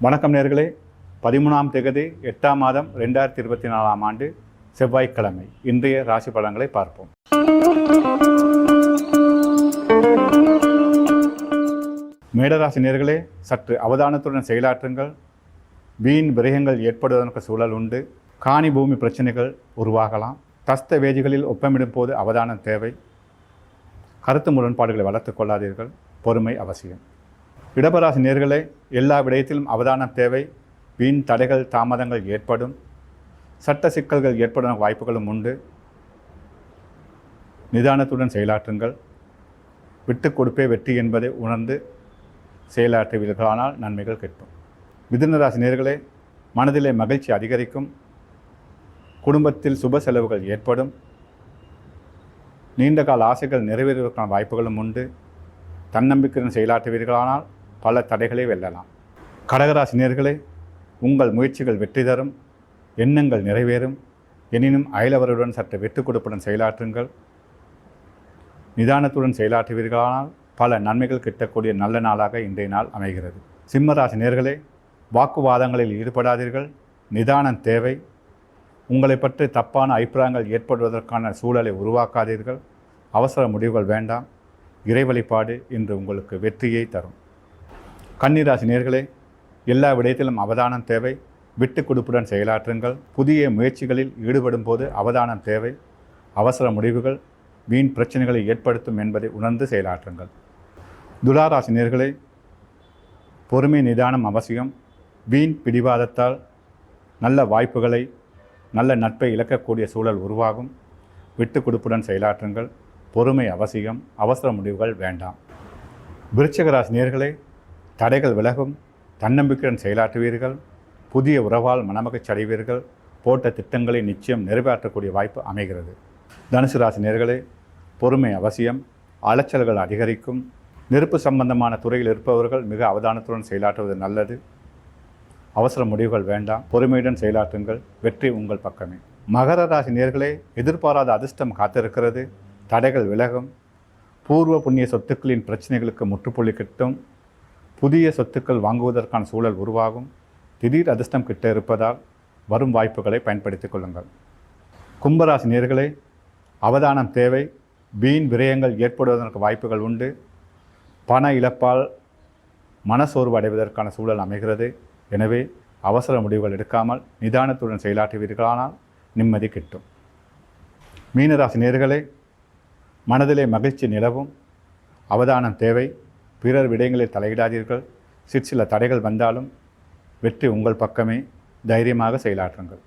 வணக்கம் நேர்களே. பதிமூணாம் தேதி எட்டாம் மாதம் ரெண்டாயிரத்தி இருபத்தி நாலாம் ஆண்டு செவ்வாய்க்கிழமை. இன்றைய ராசி பலன்களை பார்ப்போம். மேடராசி நேர்களே சற்று அவதானத்துடன் செயலாற்றுங்கள். வீண் விரயங்கள் ஏற்படுவதற்கு சூழல் உண்டு. காணி பூமி பிரச்சனைகள் உருவாகலாம். தஸ்த வேதிகளில் ஒப்பமிடும் போது அவதானம் தேவை. கருத்து முரண்பாடுகளை வளர்த்துக் கொள்ளாதீர்கள். பொறுமை அவசியம். இடபராசி நேர்களே எல்லா விடயத்திலும் அவதானம் தேவை. வீண் தடைகள் தாமதங்கள் ஏற்படும். சட்ட சிக்கல்கள் ஏற்படும் வாய்ப்புகளும் உண்டு. நிதானத்துடன் செயலாற்றுங்கள். விட்டு கொடுப்பே வெற்றி என்பதை உணர்ந்து செயலாற்றுவீர்களானால் நன்மைகள் கிட்டும். மிதுனராசி நேர்களே மனதிலே மகிழ்ச்சி அதிகரிக்கும். குடும்பத்தில் சுப செலவுகள் ஏற்படும். நீண்டகால ஆசைகள் நிறைவேறுவதற்கான வாய்ப்புகளும் உண்டு. தன்னம்பிக்கையுடன் செயலாற்றுவீர்களானால் பல தடைகளை வெல்லலாம். கடகராசினியர்களே உங்கள் முயற்சிகள் வெற்றி தரும் எண்ணங்கள் நிறைவேறும். எனினும் அயலவருடன் சற்று விட்டு கொடுப்புடன் செயலாற்றுங்கள். நிதானத்துடன் செயலாற்றுவீர்களானால் பல நன்மைகள் கிட்டக்கூடிய நல்ல நாளாக இன்றைய நாள் அமைகிறது. சிம்மராசி நேர்களே வாக்குவாதங்களில் ஈடுபடாதீர்கள். நிதானம் தேவை. உங்களை பற்றி தப்பான அபிப்பிராயங்கள் ஏற்படுவதற்கான சூழலை உருவாக்காதீர்கள். அவசர முடிவுகள் வேண்டாம். இறை வழிபாடு இன்று உங்களுக்கு வெற்றியை தரும். கன்னிராசி நேர்களே எல்லா விடயத்திலும் அவதானம் தேவை. விட்டு கொடுப்புடன் செயலாற்றுங்கள். புதிய முயற்சிகளில் ஈடுபடும் போது அவதானம் தேவை. அவசர முடிவுகள் வீண் பிரச்சனைகளை ஏற்படுத்தும் என்பதை உணர்ந்து செயலாற்றுங்கள். துலாராசி நேர்களே பொறுமை நிதானம் அவசியம். வீண் பிடிவாதத்தால் நல்ல வாய்ப்புகளை நல்ல நட்பை இழக்கக்கூடிய சூழல் உருவாகும். விட்டு கொடுப்புடன் செயலாற்றுங்கள். பொறுமை அவசியம். அவசர முடிவுகள் வேண்டாம். விருச்சகராசி நேர்களே தடைகள் விலகும் தன்னம்பிக்கையுடன் செயலாற்றுவீர்கள் புதிய உறவால் மனமகிழ்ச்சி அடைவீர்கள் போட்ட திட்டங்களை நிச்சயம் நிறைவேற்றக்கூடிய வாய்ப்பு அமைகிறது. தனுசு ராசி நேர்களே பொறுமை அவசியம் அலைச்சல்கள் அதிகரிக்கும் நெருப்பு சம்பந்தமான துறையில் இருப்பவர்கள் மிக அவதானத்துடன் செயலாற்றுவது நல்லது. அவசர முடிவுகள் வேண்டாம் பொறுமையுடன் செயலாற்றுங்கள் வெற்றி உங்கள் பக்கமே. மகர ராசி நேர்களே எதிர்பாராத அதிர்ஷ்டம் காத்திருக்கிறது தடைகள் விலகும் பூர்வ புண்ணிய சொத்துக்களின் பிரச்சனைகளுக்கு முற்றுப்புள்ளி கிட்டும் புதிய சொத்துக்கள் வாங்குவதற்கான சூழல் உருவாகும். திடீர் அதிர்ஷ்டம் கிட்ட இருப்பதால் வரும் வாய்ப்புகளை பயன்படுத்திக் கொள்ளுங்கள். கும்பராசி நேர்களே அவதானம் தேவை. வீண் விரயங்கள் ஏற்படுவதற்கு வாய்ப்புகள் உண்டு. பண இழப்பால் மனசோர்வு அடைவதற்கான சூழல் அமைகிறது. எனவே அவசர முடிவுகள் எடுக்காமல் நிதானத்துடன் செயலாற்றுவீர்களானால் நிம்மதி கிட்டும். மீனராசி நேர்களே மனதிலே மகிழ்ச்சி நிலவும். அவதானம் தேவை. பிறர் விடயங்களில் தலையிடாதீர்கள். சிற்சில தடைகள் வந்தாலும் வெற்றி உங்கள் பக்கமே தைரியமாக செயலாற்றுங்கள்.